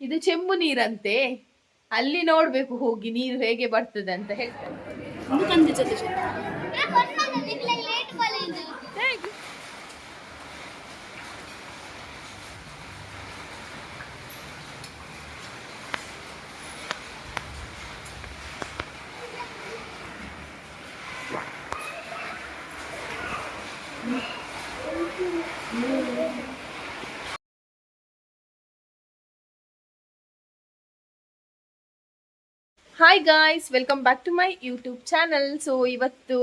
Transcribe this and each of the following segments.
ಇದು ಚೆಂಬು ನೀರಂತೆ. ಅಲ್ಲಿ ನೋಡ್ಬೇಕು ಹೋಗಿ ನೀರು ಹೇಗೆ ಬರ್ತದೆ ಅಂತ ಹೇಳ್ತಾರೆ ಹೇಗೆ? Hi guys welcome back to my YouTube channel so ಇವತ್ತು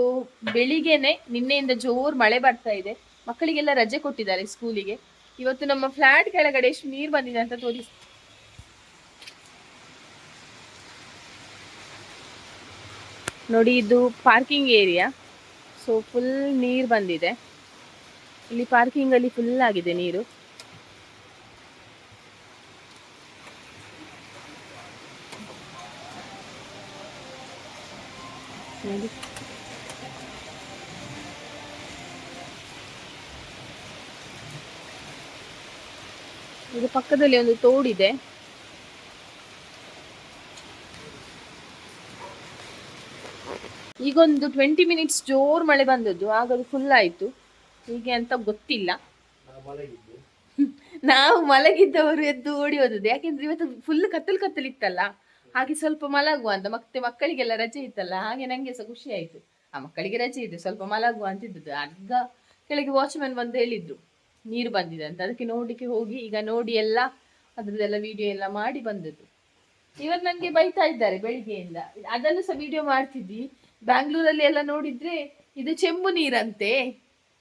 ಬೆಳಿಗ್ಗೆನೆ ನಿನ್ನೆಯಿಂದ ಜೋರ್ ಮಳೆ ಬರ್ತಾ ಇದೆ. ಮಕ್ಕಳಿಗೆಲ್ಲ ರಜೆ ಕೊಟ್ಟಿದ್ದಾರೆ ಸ್ಕೂಲಿಗೆ. ಇವತ್ತು ನಮ್ಮ ಫ್ಲಾಟ್ ಕೆಳಗಡೆ ಎಷ್ಟು ನೀರು ಬಂದಿದೆ ಅಂತ ತೋರಿಸ್ ನೋಡಿ, ಇದು ಪಾರ್ಕಿಂಗ್ ಏರಿಯಾ ಸೊ ಫುಲ್ ನೀರು ಬಂದಿದೆ. ಇಲ್ಲಿ ಪಾರ್ಕಿಂಗ್ ಅಲ್ಲಿ ಫುಲ್ ಆಗಿದೆ ನೀರು. ನೋಡಿ ಇದು ಪಕ್ಕದಲ್ಲಿ ಒಂದು ತೋಡಿದೆ. ಈಗೊಂದು ಟ್ವೆಂಟಿ ಮಿನಿಟ್ಸ್ ಜೋರ್ ಮಳೆ ಬಂದದ್ದು ಆಗ ಅದು ಫುಲ್ ಆಯ್ತು. ಹೀಗೆ ಅಂತ ಗೊತ್ತಿಲ್ಲ. ನಾವು ಮಲಗಿದ್ದವರು ಎದ್ದು ಓಡಿ ಹೋದದ್ದು. ಯಾಕೆಂದ್ರೆ ಇವತ್ತು ಫುಲ್ ಕತ್ತಲು ಕತ್ತಲು ಇತ್ತಲ್ಲ ಹಾಗೆ ಸ್ವಲ್ಪ ಮಲಗುವ ಅಂತ. ಮತ್ತೆ ಮಕ್ಕಳಿಗೆಲ್ಲ ರಜೆ ಇತ್ತಲ್ಲ, ಹಾಗೆ ನಂಗೆ ಸಹ ಖುಷಿ ಆಯ್ತು. ಆ ಮಕ್ಕಳಿಗೆ ರಜೆ ಇದೆ ಸ್ವಲ್ಪ ಮಲಗುವ ಅಂತಿದ್ದದ್ದು. ಅರ್ಧ ಕೆಳಗೆ ವಾಚ್ಮ್ಯಾನ್ ಬಂದು ಹೇಳಿದ್ರು, ನೀರು ಬಂದಿದೆ ಅಂತ. ಅದಕ್ಕೆ ನೋಡಿಕೆ ಹೋಗಿ, ಈಗ ನೋಡಿ ಎಲ್ಲ ಅದ್ರದ್ದೆಲ್ಲ ವಿಡಿಯೋ ಎಲ್ಲ ಮಾಡಿ ಬಂದದ್ದು. ಇವರು ನನಗೆ ಬೈತಾ ಇದ್ದಾರೆ ಬೆಳಿಗ್ಗೆಯಿಂದ. ಅದನ್ನು ಸಹ ವಿಡಿಯೋ ಮಾಡ್ತಿದ್ವಿ ಬ್ಯಾಂಗ್ಳೂರಲ್ಲಿ ಎಲ್ಲ ನೋಡಿದ್ರೆ ಇದು ಚೆಂಬು ನೀರಂತೆ.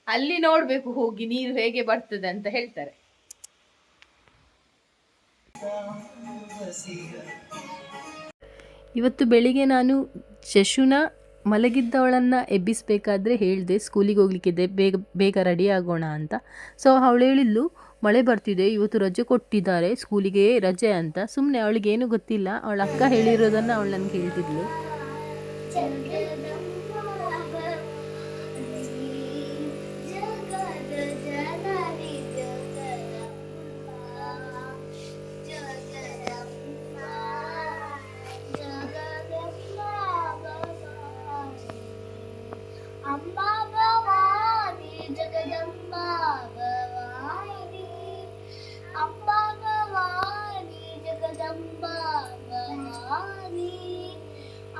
ಅಲ್ಲಿ ನೋಡ್ಬೇಕು ಹೋಗಿ ನೀರು ಹೇಗೆ ಬರ್ತದೆ ಅಂತ ಹೇಳ್ತಾರೆ. ಇವತ್ತು ಬೆಳಿಗ್ಗೆ ನಾನು ಶಶುನ ಮಲಗಿದ್ದವಳನ್ನು ಎಬ್ಬಿಸಬೇಕಾದ್ರೆ ಹೇಳಿದೆ, ಸ್ಕೂಲಿಗೆ ಹೋಗ್ಲಿಕ್ಕಿದೆ ಬೇಗ ಬೇಗ ರೆಡಿ ಆಗೋಣ ಅಂತ. ಸೊ ಅವಳು ಹೇಳಿದ್ಲು, ಮಳೆ ಬರ್ತಿದೆ, ಇವತ್ತು ರಜೆ ಕೊಟ್ಟಿದ್ದಾರೆ, ಸ್ಕೂಲಿಗೆ ರಜೆ ಅಂತ. ಸುಮ್ಮನೆ ಅವಳಿಗೆ ಏನೂ ಗೊತ್ತಿಲ್ಲ, ಅವಳ ಅಕ್ಕ ಹೇಳಿರೋದನ್ನು ಅವಳು ನನಗೆ ಹೇಳ್ತಿದ್ಲು.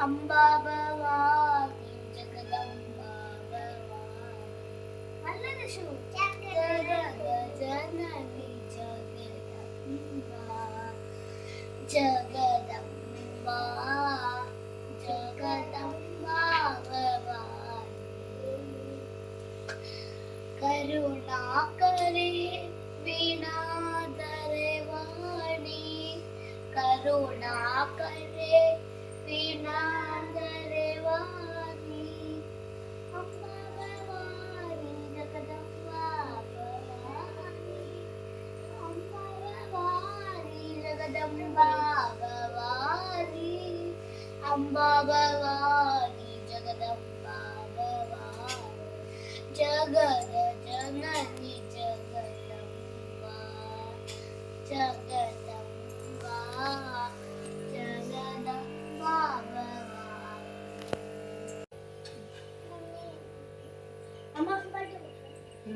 अम्बा भवानी जगदम्बा जननी जगदम्बा जगदम्बा करुणा करे विनादरवाणी करुणा करे అంబాబవారి అంబాబవారి జగదంబాబవారి జగద జగని జగదంబా జగద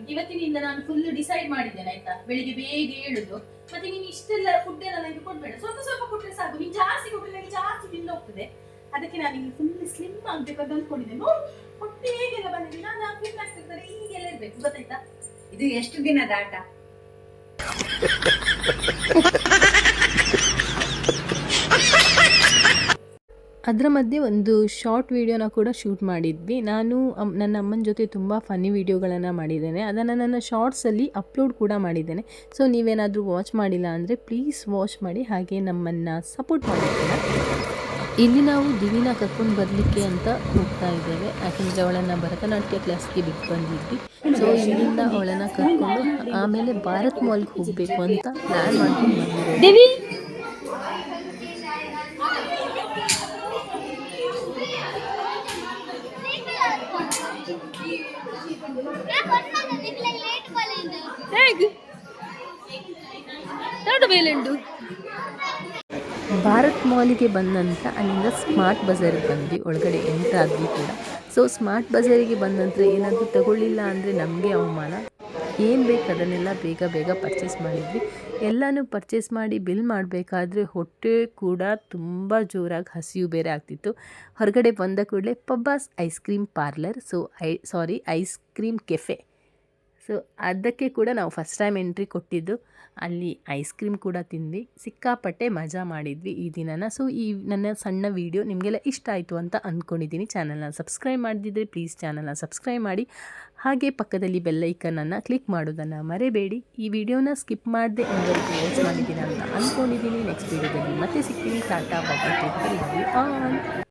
ಇವತ್ತಿನಿಂದ ನಾನು ಫುಲ್ ಡಿಸೈಡ್ ಮಾಡಿದ್ದೇನೆ ಆಯ್ತಾ? ಬೆಳಿಗ್ಗೆ ಬೇಗ ಏಳುದು ಮತ್ತೆ ನೀನು ಇಷ್ಟೆಲ್ಲ ಫುಡ್ ಎಲ್ಲ ನನಗೆ ಕೊಡ್ಬೇಡ. ಸ್ವಲ್ಪ ಸ್ವಲ್ಪ ಕೊಟ್ಟರೆ ಸಾಕು. ನೀನು ಜಾಸ್ತಿ ಕೊಟ್ಟರೆ ನನಗೆ ಜಾಸ್ತಿ ತಿಂದು ಹೋಗ್ತದೆ ಅದಕ್ಕೆ ನಾನು ನಿಮ್ಗೆ ಫುಲ್ ಸ್ಲಿಮ್ ಆಗ್ಬೇಕು ಅಂತ ಅಂದ್ಕೊಂಡಿದ್ದೆ ನೋಡು ಹೊಟ್ಟೆ ಹೇಗೆಲ್ಲ ಬಂದಿದೆ? ನಾನು ಫಿಟ್ ಆಗ್ತಿರ್ತಾರೆ ಹೀಗೆಲ್ಲ ಇರ್ಬೇಕು. ಗೊತ್ತಾಯ್ತಾ? ಇದು ಎಷ್ಟು ದಿನದ ಆಟ? ಅದರ ಮಧ್ಯೆ ಒಂದು ಶಾರ್ಟ್ ವಿಡಿಯೋನ ಕೂಡ ಶೂಟ್ ಮಾಡಿದ್ವಿ. ನಾನು ನನ್ನ ಅಮ್ಮನ ಜೊತೆ ತುಂಬ ಫನ್ನಿ ವಿಡಿಯೋಗಳನ್ನು ಮಾಡಿದ್ದೇನೆ. ಅದನ್ನು ನನ್ನ ಶಾರ್ಟ್ಸಲ್ಲಿ ಅಪ್ಲೋಡ್ ಕೂಡ ಮಾಡಿದ್ದೇನೆ. ಸೊ ನೀವೇನಾದರೂ ವಾಚ್ ಮಾಡಿಲ್ಲ ಅಂದರೆ ಪ್ಲೀಸ್ ವಾಚ್ ಮಾಡಿ, ಹಾಗೆ ನಮ್ಮನ್ನು ಸಪೋರ್ಟ್ ಮಾಡಿ ಇಲ್ಲಿ ನಾವು ದಿವಿನ ಕರ್ಕೊಂಡು ಬರಲಿಕ್ಕೆ ಅಂತ ಹೋಗ್ತಾ ಇದ್ದೇವೆ. ಯಾಕೆಂದರೆ ಅವಳನ್ನು ಭರತನಾಟ್ಯ ಕ್ಲಾಸ್ಗೆ ಬಿಟ್ಟು ಬಂದಿದ್ವಿ. ಸೊ ಇಲ್ಲಿಂದ ಅವಳನ್ನು ಕರ್ಕೊಂಡು ಆಮೇಲೆ ಭಾರತ್ ಮಾಲ್ಗೆ ಹೋಗಬೇಕು ಅಂತ ಪ್ಲ್ಯಾನ್ ಮಾಡ್ಕೊಂಡು ಬಂದಿದ್ದೇವೆ. ಭಾರತ್ ಮಾಲಿಗೆ ಬಂದ ನಂತರ ಅಲ್ಲಿಂದ ಸ್ಮಾರ್ಟ್ ಬಜಾರಿಗೆ ಬಂದ್ವಿ. ಒಳಗಡೆ ಎಂಟ್ರ್ ಆದ್ವಿ ಕೂಡ. ಸೊ ಸ್ಮಾರ್ಟ್ ಬಜಾರಿಗೆ ಬಂದ ನಂತರ ಏನಾದರೂ ತಗೊಳ್ಳಿಲ್ಲ ಅಂದರೆ ನಮಗೆ ಅವಮಾನ. ಏನು ಬೇಕು ಅದನ್ನೆಲ್ಲ ಬೇಗ ಬೇಗ ಪರ್ಚೇಸ್ ಮಾಡಿದ್ವಿ. ಎಲ್ಲನೂ ಪರ್ಚೇಸ್ ಮಾಡಿ ಬಿಲ್ ಮಾಡಬೇಕಾದ್ರೆ ಹೊಟ್ಟೆ ಕೂಡ ತುಂಬ ಜೋರಾಗಿ ಹಸಿವು ಬೇರೆ ಆಗ್ತಿತ್ತು. ಹೊರಗಡೆ ಬಂದ ಕೂಡಲೇ Pabba's ice cream parlour so I sorry ice cream cafe so, ಅದಕ್ಕೆ ಕೂಡ ನಾವು ಫಸ್ಟ್ ಟೈಮ್ ಎಂಟ್ರಿ ಕೊಟ್ಟಿದ್ದು, ಅಲ್ಲಿ ಐಸ್ ಕ್ರೀಮ್ ಕೂಡ ತಿಂದ್ವಿ. ಸಿಕ್ಕಾಪಟ್ಟೆ ಮಜಾ ಮಾಡಿದ್ವಿ ಈ ದಿನನ. ಸೊ ಈ ನನ್ನ ಸಣ್ಣ ವೀಡಿಯೋ ನಿಮಗೆಲ್ಲ ಇಷ್ಟ ಆಯಿತು ಅಂತ ಅಂದ್ಕೊಂಡಿದ್ದೀನಿ ಚಾನಲ್ನ ಸಬ್ಸ್ಕ್ರೈಬ್ ಮಾಡಿದ್ರೆ ಪ್ಲೀಸ್ ಚಾನಲ್ನ ಸಬ್ಸ್ಕ್ರೈಬ್ ಮಾಡಿ. ಹಾಗೆ ಪಕ್ಕದಲ್ಲಿ ಬೆಲ್ಲೈಕನನ್ನು ಕ್ಲಿಕ್ ಮಾಡೋದನ್ನು ಮರೆಬೇಡಿ. ಈ ವಿಡಿಯೋನ ಸ್ಕಿಪ್ ಮಾಡಿದೆ ಎಂದರೆ ಮಾಡಿದ್ದೀನಿ ಅಂತ ಅಂದ್ಕೊಂಡಿದ್ದೀನಿ ನೆಕ್ಸ್ಟ್ ವೀಡಿಯೋದಲ್ಲಿ ಮತ್ತೆ ಸಿಗ್ತೀನಿ. ಟಾಟಾ ಬಾಬಾ ಆನ್